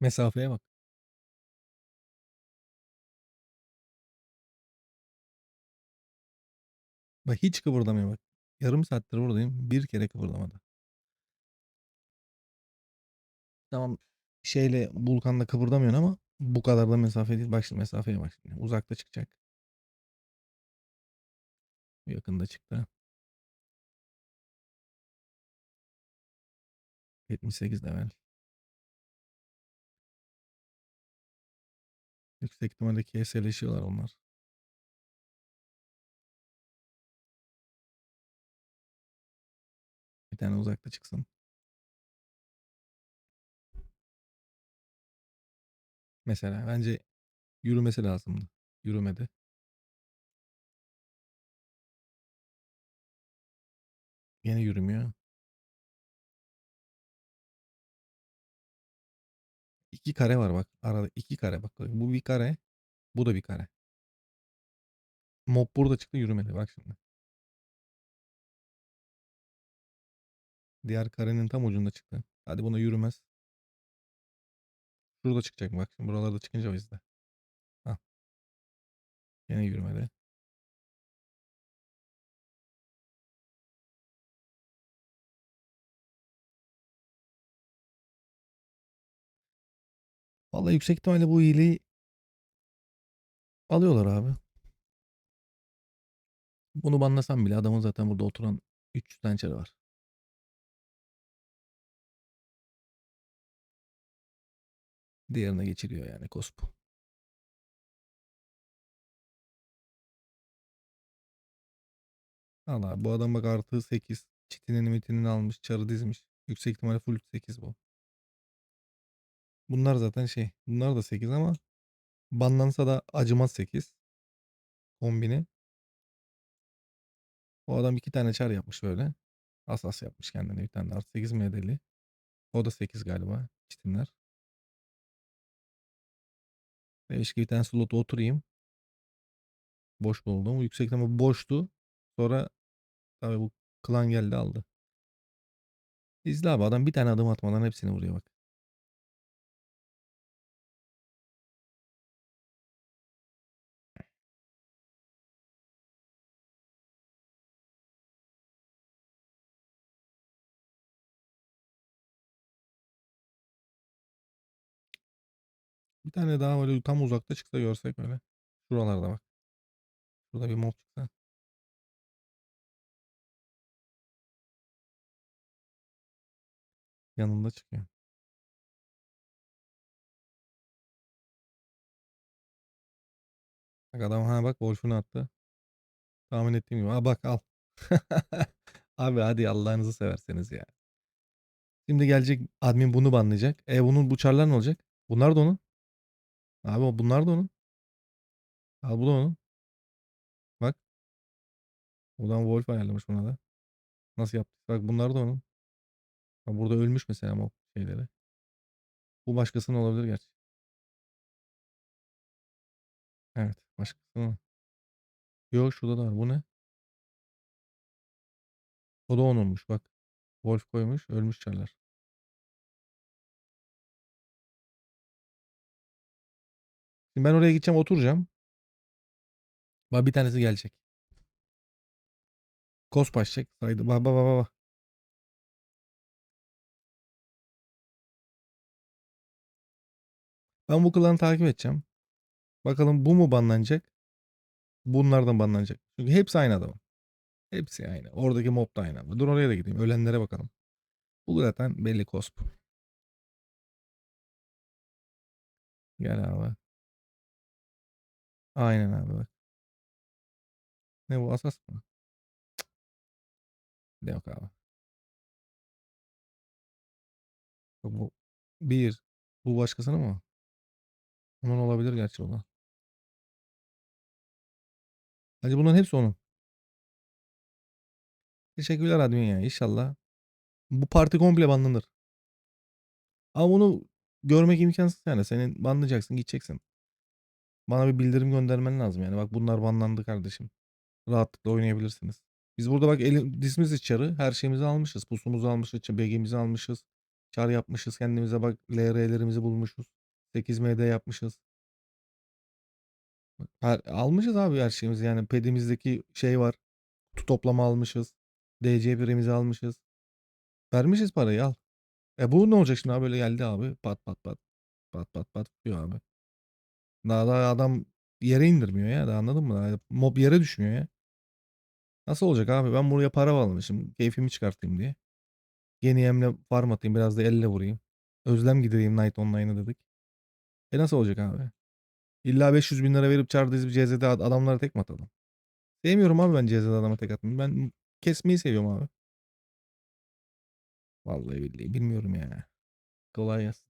Mesafeye bak. Bak hiç kıpırdamıyor bak. Yarım saattir buradayım. Bir kere kıpırdamadı. Tamam şeyle Vulkan'la kıpırdamıyorsun ama bu kadar da mesafe değil. Bak şimdi mesafeye bak şimdi. Uzakta çıkacak. Yakında çıktı. 78 level. Yüksek ihtimalle KS'leşiyorlar onlar. Bir tane uzakta çıksın. Mesela bence yürümesi lazımdı. Yürümedi. Yine yürümüyor. İki kare var bak. Arada iki kare bak. Bu bir kare. Bu da bir kare. Mob burada çıktı yürümedi. Bak şimdi. Diğer karenin tam ucunda çıktı. Hadi buna yürümez. Şurada çıkacak bak. Şimdi buralarda çıkınca o izle. Hah. Yine yürümedi. Vallahi yüksek ihtimalle bu hileyi alıyorlar abi. Bunu banlasam bile adamın zaten burada oturan 300 tane çarı var. Diğerine geçiriyor yani kospu. Allah bu adam bak artı 8. Çitinin mitinin almış. Çarı dizmiş. Yüksek ihtimalle full 8 bu. Bunlar zaten şey. Bunlar da 8 ama banlansa da acımaz 8. Kombini. O adam iki tane çar yapmış böyle. Asas yapmış kendine bir tane artı 8 medeli. O da 8 galiba. Çitinler. Demiş ki bir tane slot oturayım. Boş buldum. Yüksek ihtimalle boştu. Sonra tabii bu klan geldi aldı. İzle abi adam bir tane adım atmadan hepsini vuruyor bak. Bir tane daha böyle tam uzakta çıksa görsek öyle. Şuralarda bak. Şurada bir mob çıksa. Yanında çıkıyor. Bak adam ha bak Wolf'unu attı. Tahmin ettiğim gibi. Ha bak al. Abi hadi Allah'ınızı severseniz ya. Şimdi gelecek admin bunu banlayacak. E bunun bu çarlar ne olacak? Bunlar da onun. Abi bunlar da onun. Al bu da onun. Bak. Buradan Wolf ayarlamış buna da. Nasıl yaptı? Bak bunlar da onun. Bak burada ölmüş mesela mob şeyleri. Bu başkasının olabilir gerçi. Evet. Başkasının. Yok şurada da var. Bu ne? O da onunmuş bak. Wolf koymuş. Ölmüş çarlar. Şimdi ben oraya gideceğim oturacağım. Bak bir tanesi gelecek. Kos başlayacak. Saydı. Bak bak bak bak. Ben bu klanı takip edeceğim. Bakalım bu mu banlanacak? Bunlardan banlanacak. Çünkü hepsi aynı adam. Hepsi aynı. Oradaki mob da aynı. Dur oraya da gideyim. Ölenlere bakalım. Bu zaten belli kosp. Gel abi. Aynen abi bak. Ne bu asas mı? Yok abi. Bak bu bir. Bu başkasının mı? Onun olabilir gerçi o da. Bunların hepsi onun. Teşekkürler admin ya. İnşallah. Bu parti komple banlanır. Ama bunu görmek imkansız yani. Senin banlayacaksın gideceksin. Bana bir bildirim göndermen lazım yani. Bak bunlar banlandı kardeşim. Rahatlıkla oynayabilirsiniz. Biz burada bak elim, dizimiz içeri. Her şeyimizi almışız. Pusumuzu almışız. BG'mizi almışız. Çar yapmışız kendimize bak LR'lerimizi bulmuşuz. 8MD yapmışız. Her, almışız abi her şeyimizi yani pedimizdeki şey var. Kutu toplama almışız. DC birimizi almışız. Vermişiz parayı al. E bu ne olacak şimdi abi böyle geldi abi. Pat pat pat. Pat pat pat diyor abi. Daha daha adam yere indirmiyor ya. Daha anladın mı? Daha mob yere düşmüyor ya. Nasıl olacak abi? Ben buraya para bağlamışım. Keyfimi çıkartayım diye. Yeni yemle farm atayım. Biraz da elle vurayım. Özlem gidereyim Night Online'a dedik. E nasıl olacak abi? İlla 500 bin lira verip çar dizip CZ'de ad- adamlara tek mi atalım? Sevmiyorum abi ben CZ'de adama tek atmayı. Ben kesmeyi seviyorum abi. Vallahi billahi bilmiyorum ya. Kolay gelsin.